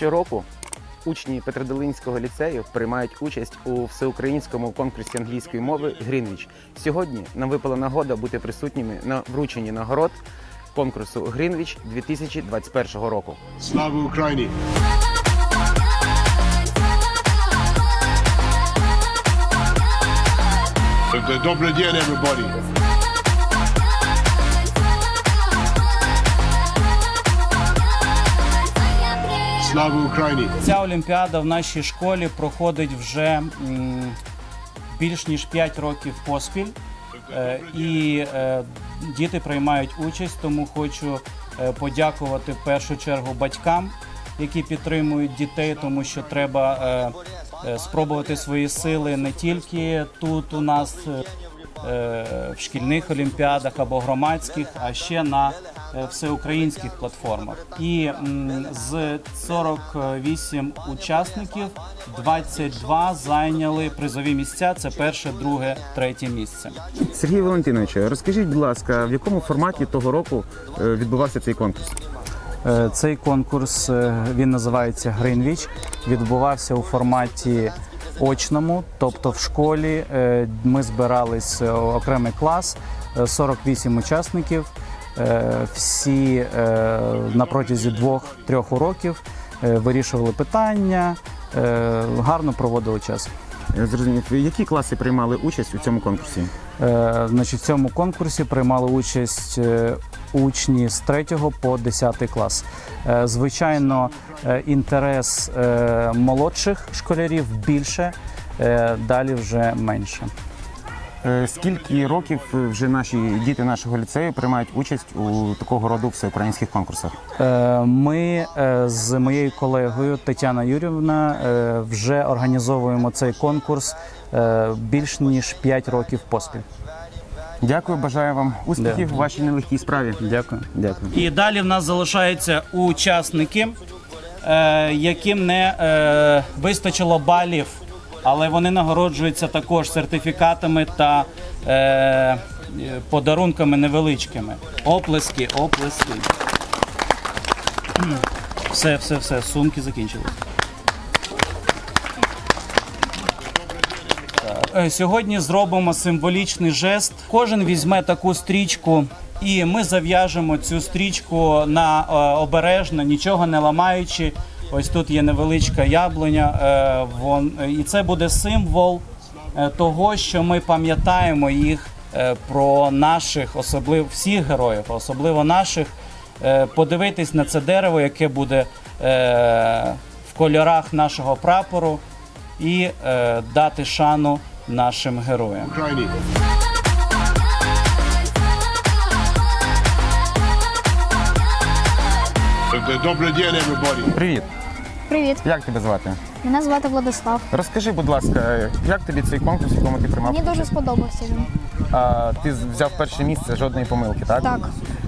Щороку учні Петродолинського ліцею приймають участь у всеукраїнському конкурсі англійської мови Грінвіч. Сьогодні нам випала нагода бути присутніми на врученні нагород конкурсу Грінвіч 2021 року. Слава Україні! Добрий день, everybody! Слава Україні! Ця олімпіада в нашій школі проходить вже більш ніж 5 років поспіль. Е, І е, діти приймають участь, тому хочу е, подякувати в першу чергу батькам, які підтримують дітей, тому що треба спробувати свої сили не тільки тут у нас. в шкільних олімпіадах або громадських, а ще на всеукраїнських платформах. І з 48 учасників 22 зайняли призові місця. Це перше, друге, третє місце. Сергій Валентинович, розкажіть, будь ласка, в якому форматі того року е, відбувався цей конкурс? Е, Цей конкурс е, він називається Гринвіч. Відбувався у форматі очному, тобто в школі е, ми збирались е, окремий клас, е, 48 учасників. Е, Всі е, на протязі двох-трьох уроків е, вирішували питання, гарно проводили час. Зрозумів, які класи приймали участь у цьому конкурсі? Е, Значить, в цьому конкурсі приймали участь учні з 3 по 10 клас. Е, Звичайно, інтерес молодших школярів більше, е, далі вже менше. Е, Скільки років вже наші діти нашого ліцею приймають участь у такого роду всеукраїнських конкурсах? Е, Ми е, з моєю колегою Тетяна Юрівна вже організовуємо цей конкурс більш ніж 5 років поспіль. Дякую, бажаю вам успіхів у вашій нелегкій справі. Дякую. Дякую. І далі в нас залишаються учасники, яким не вистачило балів, але вони нагороджуються також сертифікатами та е, подарунками невеличкими. Оплески, оплески. Все, все, все, сумки закінчились. Е, Сьогодні зробимо символічний жест. Кожен візьме таку стрічку, і ми зав'яжемо цю стрічку на е, обережно, нічого не ламаючи. Ось тут є невеличка яблуня. е, вон, і це буде символ е, того, що ми пам'ятаємо їх е, про наших, особливо всіх героїв, особливо наших. Е, Подивитись на це дерево, яке буде е, в кольорах нашого прапору, і е, дати шану нашим героям. Добрий день, everybody! Привіт, Привіт, як тебе звати? мене звати Владислав. Розкажи, будь ласка, як тобі цей конкурс, в якому ти приймав? Мені дуже сподобався він. А, ти взяв перше місце, жодної помилки, так? Так.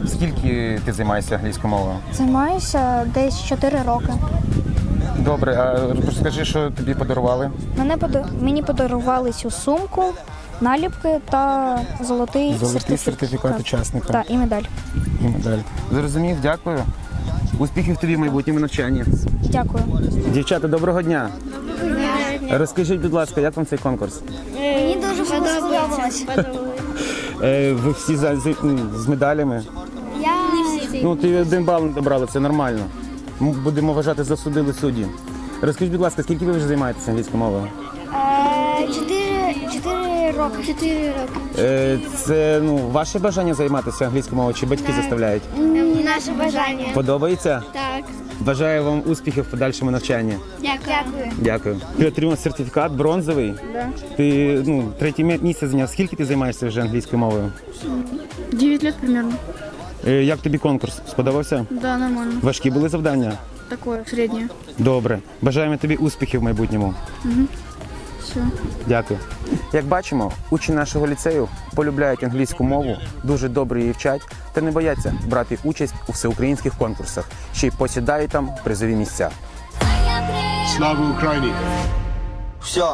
Скільки ти займаєшся англійською мовою? Займаюся десь 4 роки. Добре, а розкажи, що тобі подарували? Мене пода- мені подарували цю сумку, наліпки та золотий, Золотий сертифікат учасника. Так, і медаль. І медаль. Зрозумів, дякую. Успіхів тобі в майбутньому навчанні. Дякую. Дівчата, доброго дня. Розкажіть, будь ласка, як вам цей конкурс? Мені дуже сподобалось. Е, ви всі за, з, з медалями? Я не всі. Ну, ти один бал не добрала, це нормально. М, Будемо вважати, засудили судді. Розкажіть, будь ласка, скільки ви вже займаєтеся англійською мовою? Чотири роки. Чотири роки. Е, це ну, ваше бажання займатися англійською мовою чи батьки заставляють? Наше бажання. Подобається? Так. Бажаю вам успіхів в подальшому навчанні. Дякую. Дякую. Ти отримав сертифікат бронзовий. Да. Ти ну, третє мі- місце зайняв. Скільки ти займаєшся вже англійською мовою? 9 лет примерно. Е, як тобі конкурс? Сподобався? Да, нормально. Важкі були завдання? Такое, среднее. Добре. Бажаємо тобі успіхів в майбутньому. Все. Дякую. Як бачимо, учні нашого ліцею полюбляють англійську мову, дуже добре її вчать та не бояться брати участь у всеукраїнських конкурсах, ще й посідають там призові місця. Слава Україні! Все,